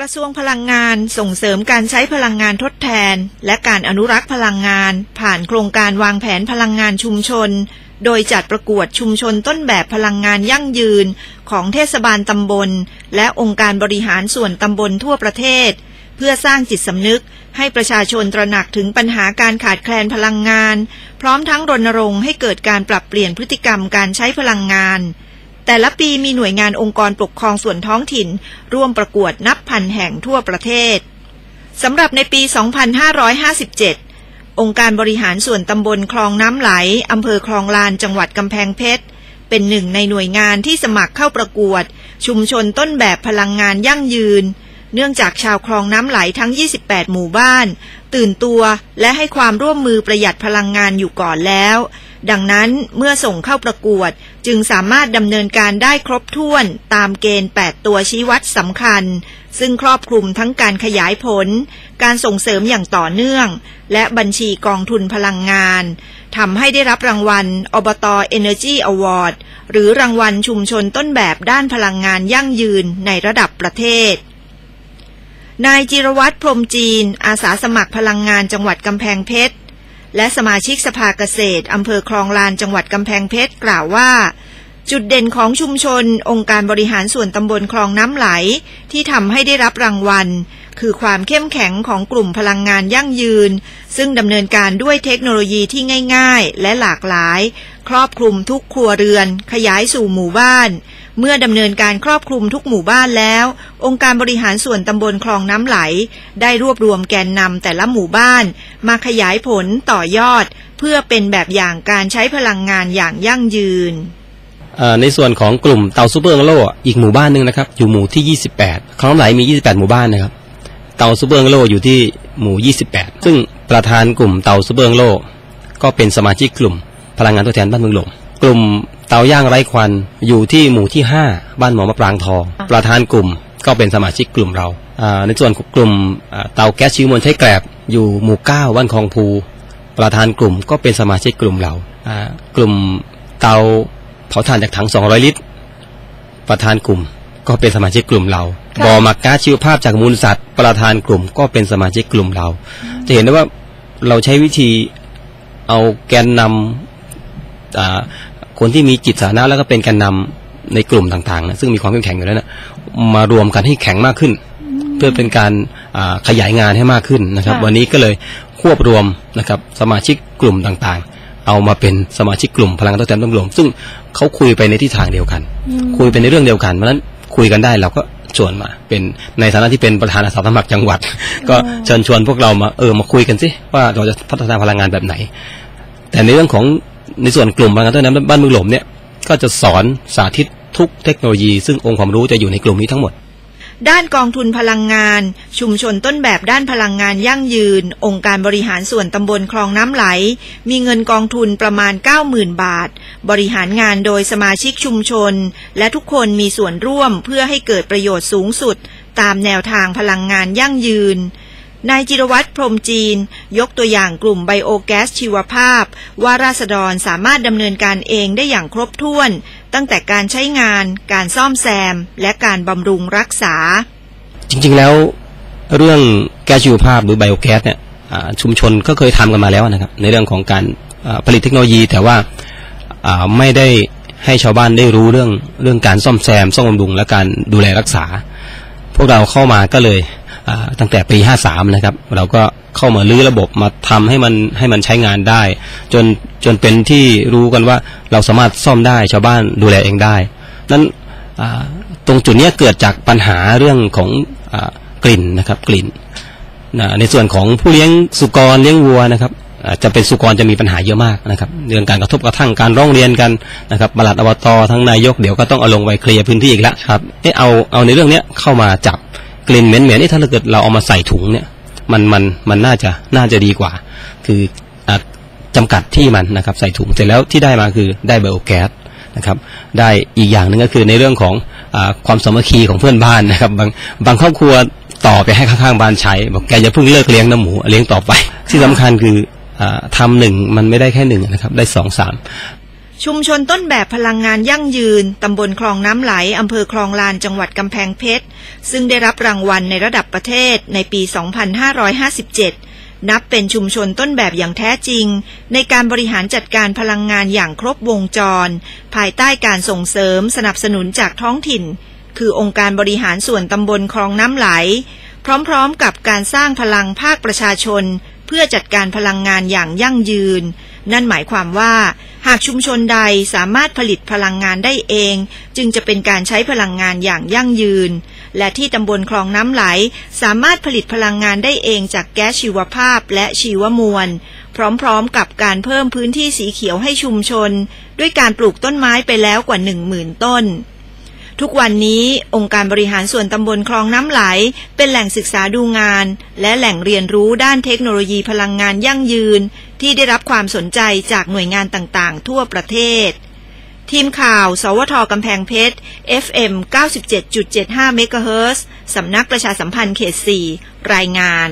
กระทรวงพลังงานส่งเสริมการใช้พลังงานทดแทน และการอนุรักษ์พลังงาน ผ่านโครงการวางแผนพลังงานชุมชน โดยจัดประกวดชุมชนต้นแบบพลังงานยั่งยืน ของเทศบาลตำบล และองค์การบริหารส่วนตำบลทั่วประเทศ เพื่อสร้างจิตสำนึก ให้ประชาชนตระหนักถึงปัญหาการขาดแคลนพลังงาน พร้อมทั้งรณรงค์ให้เกิดการปรับเปลี่ยนพฤติกรรมการใช้พลังงาน แต่ละปีมีหน่วยงานองค์กรปกครองส่วนท้องถิ่น ร่วมประกวดนับพันแห่งทั่วประเทศสำหรับในปี 2557 องค์การบริหารส่วนตำบลคลองน้ำไหลอำเภอคลองลานจังหวัดกำแพงเพชร เป็นหนึ่งในหน่วยงานที่สมัครเข้าประกวด ชุมชนต้นแบบพลังงานยั่งยืน เนื่องจากชาวคลองน้ำไหลทั้ง 28 หมู่บ้าน ตื่นตัวและให้ความร่วมมือประหยัดพลังงานอยู่ก่อนแล้ว ดังนั้นเมื่อส่งเข้าประกวดจึงสามารถดำเนินการได้ครบถ้วนตามเกณฑ์ 8 ตัวชี้วัดสำคัญ ซึ่งครอบคลุมทั้งการขยายผล การส่งเสริมอย่างต่อเนื่อง และบัญชีกองทุนพลังงานทำให้ได้รับรางวัลอบต Energy Award หรือรางวัลชุมชนต้นแบบด้านพลังงานยั่งยืนในระดับประเทศนายจิรวัตรพรมจีน อาสาสมัครพลังงานจังหวัดกำแพงเพชร และสมาชิกสภาเกษตรอำเภอคลองลานจังหวัดกำแพงเพชรกล่าวว่า จุดเด่นของชุมชน องค์การบริหารส่วนตำบลคลองน้ำไหล ที่ทำให้ได้รับรางวัล คือความเข้มแข็งของกลุ่มพลังงานยั่งยืน ซึ่งดำเนินการด้วยเทคโนโลยีที่ง่าย ๆ และหลากหลาย ครอบคลุมทุกครัวเรือน ขยายสู่หมู่บ้าน เมื่อดำเนินการครอบคลุมทุกหมู่บ้านแล้ว องค์การบริหารส่วนตำบลคลองน้ำไหล ได้รวบรวมแกนนำแต่ละหมู่บ้าน มาขยายผลต่อยอด เพื่อเป็นแบบอย่างการใช้พลังงานอย่างยั่งยืนในส่วนของกลุ่มเตาซูเปอร์อังโลอีกหมู่บ้านหนึ่งนะครับ อยู่หมู่ที่ 28 คลองน้ำไหลมี 28 หมู่บ้านนะครับ เตาซูเปอร์อังโลอยู่ที่หมู่ 28 ซึ่งประธานกลุ่มเตาซูเปอร์อังโลก็เป็นสมาชิกกลุ่มพลังงานทดแทนบ้านเมืองหลวงกลุ่ม เตาย่างไร้ควันอยู่ที่หมู่ที่ 5 บ้านหมอมะปรางทอง ประธานกลุ่มก็เป็นสมาชิกกลุ่มเรา ในส่วนของกลุ่มเตาแก๊สชิวมวลใช้แกลบอยู่หมู่ 9 บ้านคลองภูประธานกลุ่มก็เป็นสมาชิกกลุ่มเรา กลุ่มเตาเผาถ่านจากถัง 200 ลิตร ประธานกลุ่มก็เป็นสมาชิกกลุ่มเราบ่อหมักก๊าซชีวภาพจากมูลสัตว์ ประธานกลุ่มก็เป็นสมาชิกกลุ่มเรา จะเห็นได้ว่าเราใช้วิธีเอาแกนนำ คนที่มีจิตสานะแล้วก็เป็นแกนนำในกลุ่มต่างๆนะซึ่งมีความเข้มแข็งอยู่แล้วนะมารวมกันให้แข็งมากขึ้น เพื่อเป็นการขยายงานให้มากขึ้นนะครับ วันนี้ก็เลยควบรวมนะครับสมาชิกกลุ่มต่างๆ เอามาเป็นสมาชิกกลุ่มพลังทดแทนต้นลมซึ่งเขาคุยไปในทิศทางเดียวกัน คุยไปในเรื่องเดียวกันเพราะฉะนั้นคุยกันได้เราก็ชวนมาเป็นในฐานะที่เป็นประธานอาสาสมัครจังหวัด ก็เชิญชวนพวกเรามาเออมาคุยกันสิว่าเราจะพัฒนาพลังงานแบบไหน แต่ในเรื่องของ ในส่วนกลุ่มพลังงานต้นน้ำบ้านมือหลวงเนี่ยก็จะสอนสาธิตทุกเทคโนโลยี ซึ่งองค์ความรู้จะอยู่ในกลุ่มนี้ทั้งหมด ด้านกองทุนพลังงาน ชุมชนต้นแบบด้านพลังงานยั่งยืน องค์การบริหารส่วนตำบลคลองน้ำไหล มีเงินกองทุนประมาณ 90,000 บาท บริหารงานโดยสมาชิกชุมชน และทุกคนมีส่วนร่วมเพื่อให้เกิดประโยชน์สูงสุด ตามแนวทางพลังงานยั่งยืน นายจิรวัตรพรมจีน ยกตัวอย่างกลุ่มไบโอแก๊สชีวภาพ ว่าราษฎรสามารถดำเนินการเองได้อย่างครบถ้วน ตั้งแต่การใช้งาน การซ่อมแซม และการบำรุงรักษา จริงๆแล้วเรื่องแก๊สชีวภาพหรือไบโอแก๊สเนี่ยชุมชนก็เคยทำกันมาแล้วนะครับ ในเรื่องของการผลิตเทคโนโลยี แต่ว่าไม่ได้ให้ชาวบ้านได้รู้เรื่องเรื่องการซ่อมแซมซ่อมบำรุงและการดูแลรักษา พวกเราเข้ามาก็เลย ตั้งแต่ปี 53 นะครับ เราก็เข้ามาลื้อระบบมาทำให้มันให้มันใช้งานได้ จนจนเป็นที่รู้กันว่าเราสามารถซ่อมได้ชาวบ้านดูแลเองได้ นั้นตรงจุดนี้เกิดจากปัญหาเรื่องของอกลิ่นนะครับกลิ่นในส่วนของผู้เลี้ยงสุกรเลี้ยงวัวนะครับจะเป็นสุกรจะมีปัญหาเยอะมากนะครับเรื่องการกระทบกระทั่งการร้องเรียนกันนะครับบลัดอบตทั้งนายกเดี๋ยวก็ต้องเอาลงไว้เคลียร์พื้นที่อีกแล้วครับเอาเอาในเรื่องนี้เข้ามาจับ กลิ่นเหม็นเหม็นนี่ถ้าเกิดเราเอามาใส่ถุงเนี่ย มันมันมันน่าจะน่าจะดีกว่า คืออจำกัดที่มันนะครับ ใส่ถุงเสร็จแล้วที่ได้มาคือได้ไบโอแก๊สนะครับ ได้อีกอย่างหนึ่งก็คือในเรื่องของอความสมัคคีของเพื่อนบ้านนะครับ บางบางครอบครัวต่อไปให้ข้างๆบ้านใช้บอกแกจะเพิ่งเลิกเลี้ยงน้ำหมูเลี้ยงต่อไป ที่สำคัญคืออทำหนึ่งมันไม่ได้แค่หนึ่งนะครับ ได้สองสาม ชุมชนต้นแบบพลังงานยั่งยืน ตำบลคลองน้ำไหล อำเภอคลองลาน จังหวัดกำแพงเพชร ซึ่งได้รับรางวัลในระดับประเทศในปี 2557 นับเป็นชุมชนต้นแบบอย่างแท้จริง ในการบริหารจัดการพลังงานอย่างครบวงจร ภายใต้การส่งเสริมสนับสนุนจากท้องถิ่น คือองค์การบริหารส่วนตำบลคลองน้ำไหล พร้อมๆ กับการสร้างพลังภาคประชาชน เพื่อจัดการพลังงานอย่างยั่งยืน นั่นหมายความว่า หากชุมชนใดสามารถผลิตพลังงานได้เอง จึงจะเป็นการใช้พลังงานอย่างยั่งยืน และที่ตำบลคลองน้ำไหล สามารถผลิตพลังงานได้เองจากแก๊สชีวภาพและชีวมวล พร้อมๆกับการเพิ่มพื้นที่สีเขียวให้ชุมชน ด้วยการปลูกต้นไม้ไปแล้วกว่าหนึ่งหมื่นต้น ทุกวันนี้องค์การบริหารส่วนตำบลคลองน้ำไหล เป็นแหล่งศึกษาดูงาน และแหล่งเรียนรู้ด้านเทคโนโลยีพลังงานยั่งยืน ที่ได้รับความสนใจจากหน่วยงานต่างๆ ทั่วประเทศ ทีมข่าว สวทกำแพงเพชร FM 97.75เมกะเฮิรตซ์สำนักประชาสัมพันธ์เขต 4 รายงาน